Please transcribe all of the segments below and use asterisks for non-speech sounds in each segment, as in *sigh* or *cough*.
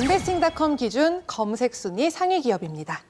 인베스팅닷컴 기준 검색 순위 상위 기업입니다.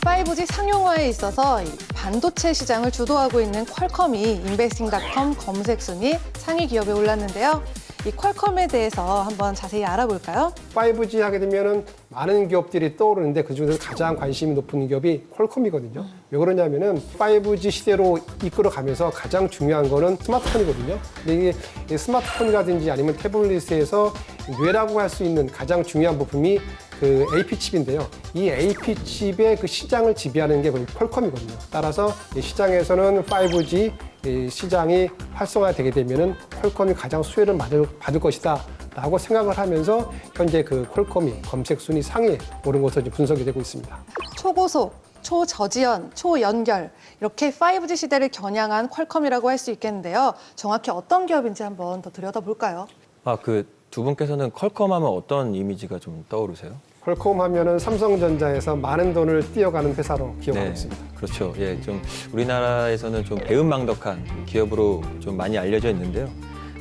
5G 상용화에 있어서 이 반도체 시장을 주도하고 있는 퀄컴이 인베스팅닷컴 검색 순위 상위 기업에 올랐는데요. 이 퀄컴에 대해서 한번 자세히 알아볼까요? 5G 하게 되면은 많은 기업들이 떠오르는데 그 중에서 가장 관심이 높은 기업이 퀄컴이거든요. 왜 그러냐면은 5G 시대로 이끌어가면서 가장 중요한 거는 스마트폰이거든요. 근데 이게 이 스마트폰이라든지 아니면 태블릿에서 뇌라고 할 수 있는 가장 중요한 부품이 그 AP 칩인데요. 이 AP 칩의 그 시장을 지배하는 게 퀄컴이거든요. 따라서 이 시장에서는 5G 이 시장이 활성화되게 되면은 퀄컴이 가장 수혜를 받을, 받을 것이다. 라고 생각을 하면서 현재 그 퀄컴이 검색 순위 상위에 오른 것으로 이제 분석이 되고 있습니다. 초고속, 초저지연, 초연결 이렇게 5G 시대를 겨냥한 퀄컴이라고 할 수 있겠는데요. 정확히 어떤 기업인지 한번 더 들여다볼까요? 아, 그 두 분께서는 컬컴 하면 어떤 이미지가 좀 떠오르세요? 퀄컴 하면은 삼성전자에서 많은 돈을 띄어가는 회사로 기억하고 네, 있습니다. 그렇죠. 예, 좀 우리나라에서는 좀 배은망덕한 기업으로 좀 많이 알려져 있는데요.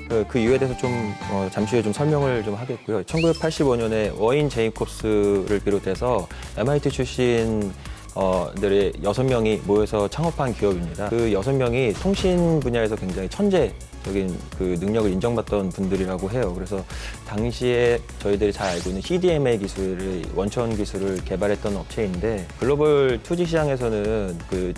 그, 그 이유에 대해서 좀 어, 잠시 후에 좀 설명을 좀 하겠고요. 1985년에 워인 제이콥스를 비롯해서 MIT 출신 어, 들의 여섯 명이 모여서 창업한 기업입니다. 그 여섯 명이 통신 분야에서 굉장히 천재적인 그 능력을 인정받던 분들이라고 해요. 그래서 당시에 저희들이 잘 알고 있는 CDMA 기술을 원천 기술을 개발했던 업체인데 글로벌 투지 시장에서는 그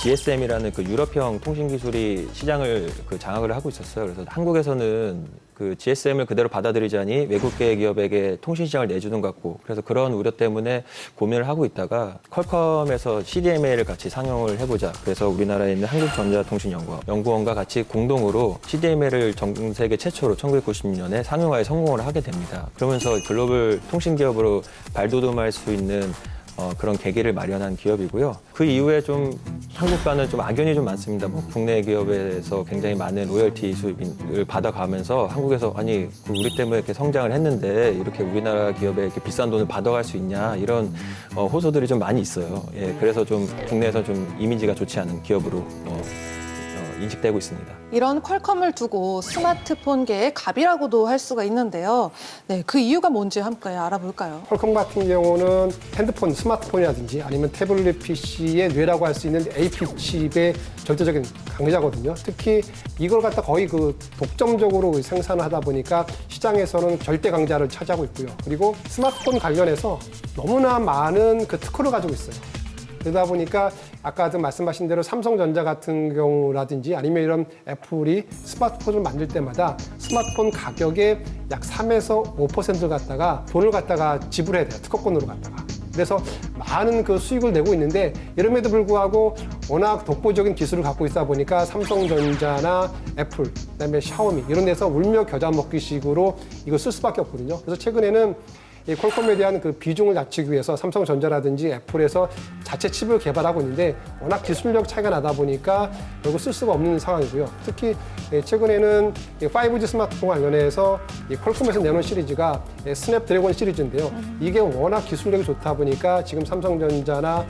GSM이라는 그 유럽형 통신 기술이 시장을 그 장악을 하고 있었어요. 그래서 한국에서는 그 GSM을 그대로 받아들이자니 외국계 기업에게 통신 시장을 내주는 것 같고 그래서 그런 우려 때문에 고민을 하고 있다가 퀄컴에서 CDMA를 같이 상용을 해보자. 그래서 우리나라에 있는 한국전자통신연구원 연구원과 같이 공동으로 CDMA를 전 세계 최초로 1990년에 상용화에 성공을 하게 됩니다. 그러면서 글로벌 통신 기업으로 발돋움할 수 있는 어, 그런 계기를 마련한 기업이고요. 그 이후에 좀 한국과는 좀 악연이 좀 많습니다. 뭐 국내 기업에서 굉장히 많은 로열티 수입을 받아가면서 한국에서 아니 그 우리 때문에 이렇게 성장을 했는데 이렇게 우리나라 기업에 이렇게 비싼 돈을 받아갈 수 있냐 이런 어, 호소들이 좀 많이 있어요. 예, 그래서 좀 국내에서 좀 이미지가 좋지 않은 기업으로 어, 어, 인식되고 있습니다. 이런 퀄컴을 두고 스마트폰계의 갑이라고도 할 수가 있는데요. 네, 그 이유가 뭔지 함께 알아볼까요? 퀄컴 같은 경우는 핸드폰, 스마트폰이라든지 아니면 태블릿 PC의 뇌라고 할 수 있는 AP 칩의 절대적인 강자거든요. 특히 이걸 갖다 거의 그 독점적으로 생산을 하다 보니까 시장에서는 절대 강자를 차지하고 있고요. 그리고 스마트폰 관련해서 너무나 많은 그 특허를 가지고 있어요. 그러다 보니까 아까도 말씀하신 대로 삼성전자 같은 경우라든지 아니면 이런 애플이 스마트폰을 만들 때마다 스마트폰 가격의 약 3에서 5%를 갖다가 돈을 갖다가 지불해야 돼요. 특허권으로 갖다가. 그래서 많은 그 수익을 내고 있는데 이름에도 불구하고 워낙 독보적인 기술을 갖고 있다 보니까 삼성전자나 애플, 그다음에 샤오미 이런 데서 울며 겨자 먹기식으로 이걸 쓸 수밖에 없거든요. 그래서 최근에는 이 퀄컴에 대한 그 비중을 낮추기 위해서 삼성전자라든지 애플에서 자체 칩을 개발하고 있는데 워낙 기술력 차이가 나다 보니까 결국 쓸 수가 없는 상황이고요. 특히 예, 최근에는 이 5G 스마트폰 관련해서 이 퀄컴에서 내놓은 시리즈가 예, 스냅 드래곤 시리즈인데요. 이게 워낙 기술력이 좋다 보니까 지금 삼성전자나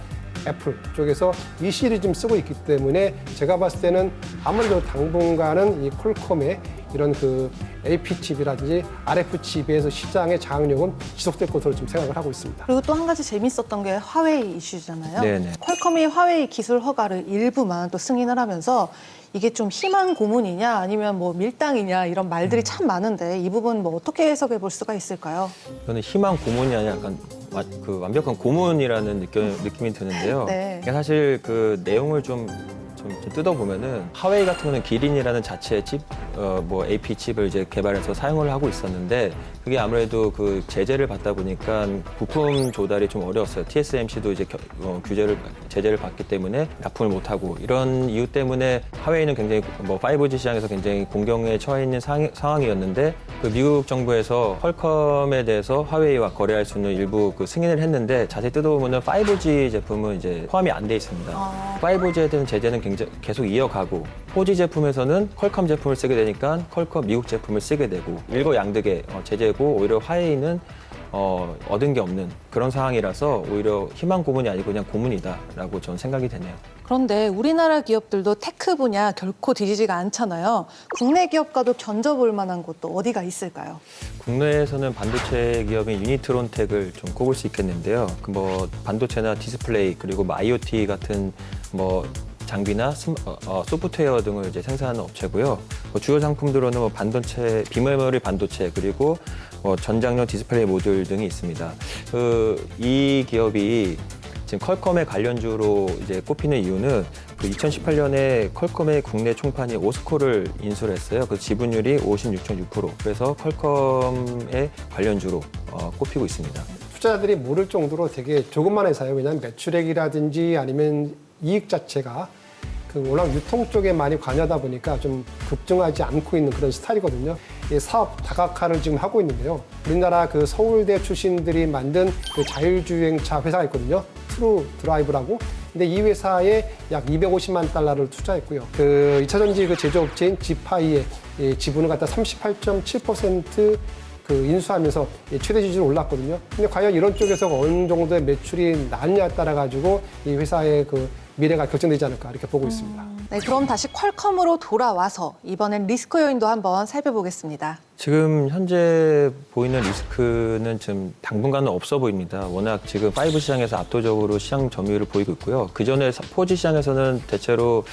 애플 쪽에서 이 시리즈 좀 쓰고 있기 때문에 제가 봤을 때는 아무래도 당분간은 이 퀄컴의 이런 그 AP 칩이라든지 RF 칩에서 시장의 장악력은 지속될 것으로 좀 생각을 하고 있습니다. 그리고 또 한 가지 재밌었던 게 화웨이 이슈잖아요. 네네. 퀄컴이 화웨이 기술 허가를 일부만 또 승인을 하면서 이게 좀 희망 고문이냐 아니면 뭐 밀당이냐 이런 말들이 음. 참 많은데 이 부분 뭐 어떻게 해석해 볼 수가 있을까요? 저는 희망 고문이 아니라 약간 와- 그 완벽한 고문이라는 느낌, 느낌이 드는데요. *laughs* 네. 이게 사실 그 내용을 좀, 좀, 좀 뜯어보면은 하웨이 같은 경우는 기린이라는 자체 칩, 어, 뭐 AP 칩을 이제 개발해서 사용을 하고 있었는데 그게 아무래도 그 제재를 받다 보니까 부품 조달이 좀 어려웠어요. TSMC도 이제 겨- 어, 규제를 제재를 받기 때문에 납품을 못 하고 이런 이유 때문에 하웨이는 굉장히 뭐 5G 시장에서 굉장히 공경에 처해 있는 상황, 상황이었는데 그 미국 정부에서 퀄컴에 대해서 화웨이와 거래할 수 있는 일부 그 승인을 했는데 자세히 뜯어보면은 5G 제품은 이제 포함이 안 돼 있습니다. 아. 5G에 대한 제재는 굉장히 계속 이어가고 4G 제품에서는 퀄컴 제품을 쓰게 되니까 퀄컴 미국 제품을 쓰게 되고 일거양득의 어, 제재고 오히려 화웨이는 어, 얻은 게 없는 그런 상황이라서 오히려 희망 고문이 아니고 그냥 고문이다라고 저는 생각이 되네요. 그런데 우리나라 기업들도 테크 분야 결코 뒤지지가 않잖아요. 국내 기업과도 견져볼 만한 곳도 어디가 있을까요? 국내에서는 반도체 기업인 유니트론텍을 좀 꼽을 수 있겠는데요. 그 뭐 반도체나 디스플레이 그리고 뭐 IoT 같은 뭐 장비나 스, 어, 어, 소프트웨어 등을 이제 생산하는 업체고요. 뭐 주요 상품들로는 뭐 반도체, 비메모리 반도체 그리고 뭐 전장용 디스플레이 모듈 등이 있습니다. 그 이 기업이 지금 퀄컴의 관련주로 이제 꼽히는 이유는 그 2018년에 퀄컴의 국내 총판이 오스코를 인수를 했어요. 그 지분율이 56.6%. 그래서 퀄컴의 관련주로 어, 꼽히고 있습니다. 투자자들이 모를 정도로 되게 조금만 회사예요. 왜냐하면 매출액이라든지 아니면 이익 자체가 그 워낙 유통 쪽에 많이 관여하다 보니까 좀 급증하지 않고 있는 그런 스타일이거든요. 이 사업 다각화를 지금 하고 있는데요. 우리나라 그 서울대 출신들이 만든 그 자율주행차 회사가 있거든요. 트루 드라이브라고. 근데 이 회사에 약 250만 달러를 투자했고요. 그 2차 전지 그 제조업체인 지파이의 이 지분을 갖다 38.7%그 인수하면서 최대 지지로 올랐거든요. 근데 과연 이런 쪽에서 어느 정도의 매출이 나느냐에 따라 가지고 이 회사의 그 미래가 결정되지 않을까 이렇게 보고 있습니다. 네, 그럼 다시 퀄컴으로 돌아와서 이번엔 리스크 요인도 한번 살펴보겠습니다. 지금 현재 보이는 리스크는 지금 당분간은 없어 보입니다. 워낙 지금 5 시장에서 압도적으로 시장 점유율을 보이고 있고요. 그 전에 4G 시장에서는 대체로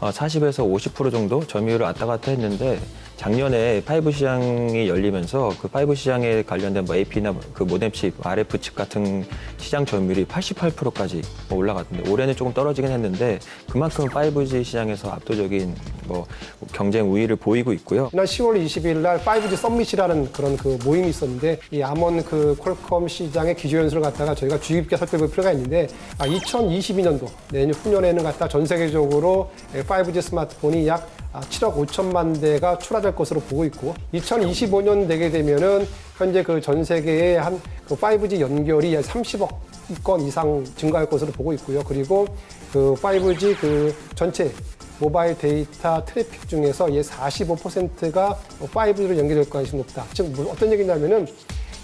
40에서 50% 정도 점유율을 왔다 갔다 했는데 작년에 5 시장이 열리면서 그 5 시장에 관련된 뭐 AP나 그 모뎀 칩, RF 칩 같은 시장 점유율이 88%까지 올라갔는데 올해는 조금 떨어지긴 했는데 그만큼 5G 시장에서 압도적인 뭐 경쟁 우위를 보이고 있고요. 지난 10월 20일 날 5G 썸밋이라는 그런 그 모임이 있었는데 이 암원 그 퀄컴 시장의 기조 연수를 갖다가 저희가 주의 깊게 살펴볼 필요가 있는데 아, 2022년도 내년 후년에는 갖다 전 세계적으로 5G 스마트폰이 약 아, 7억 5천만 대가 출하될 것으로 보고 있고 2025년 되게 되면은 현재 그 전 세계의 한그 5G 연결이 약 30억 건 이상 증가할 것으로 보고 있고요. 그리고 그 5G 그 전체 모바일 데이터 트래픽 중에서 얘 45%가 5G로 연결될 가능성이 높다. 즉뭐 어떤 얘기냐면은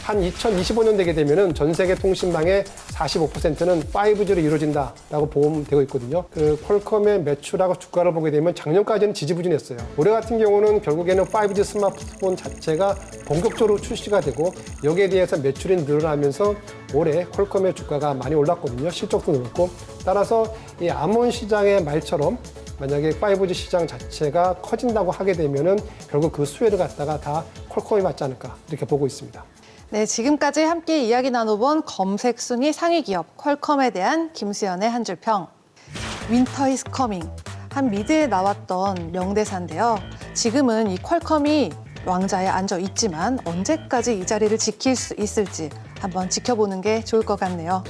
한 2025년 되게 되면은 전 세계 통신망의 45%는 5G로 이루어진다라고 보험되고 있거든요. 그 퀄컴의 매출하고 주가를 보게 되면 작년까지는 지지부진했어요. 올해 같은 경우는 결국에는 5G 스마트폰 자체가 본격적으로 출시가 되고 여기에 대해서 매출이 늘어나면서 올해 퀄컴의 주가가 많이 올랐거든요. 실적도 늘었고 따라서 이 암원 시장의 말처럼 만약에 5G 시장 자체가 커진다고 하게 되면은 결국 그 수혜를 갖다가 다 퀄컴이 받지 않을까 이렇게 보고 있습니다. 네, 지금까지 함께 이야기 나눠본 검색 순위 상위 기업 퀄컴에 대한 김수연의 한 줄 평. 윈터 이스 커밍. 한 미드에 나왔던 명대사인데요. 지금은 이 퀄컴이 왕자에 앉아 있지만 언제까지 이 자리를 지킬 수 있을지 한번 지켜보는 게 좋을 것 같네요.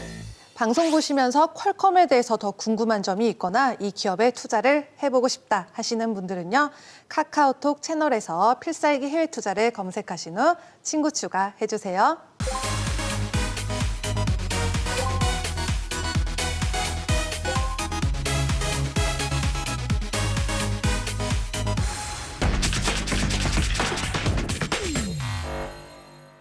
방송 보시면서 퀄컴에 대해서 더 궁금한 점이 있거나 이 기업에 투자를 해보고 싶다 하시는 분들은요. 카카오톡 채널에서 필살기 해외 투자를 검색하신 후 친구 추가해주세요.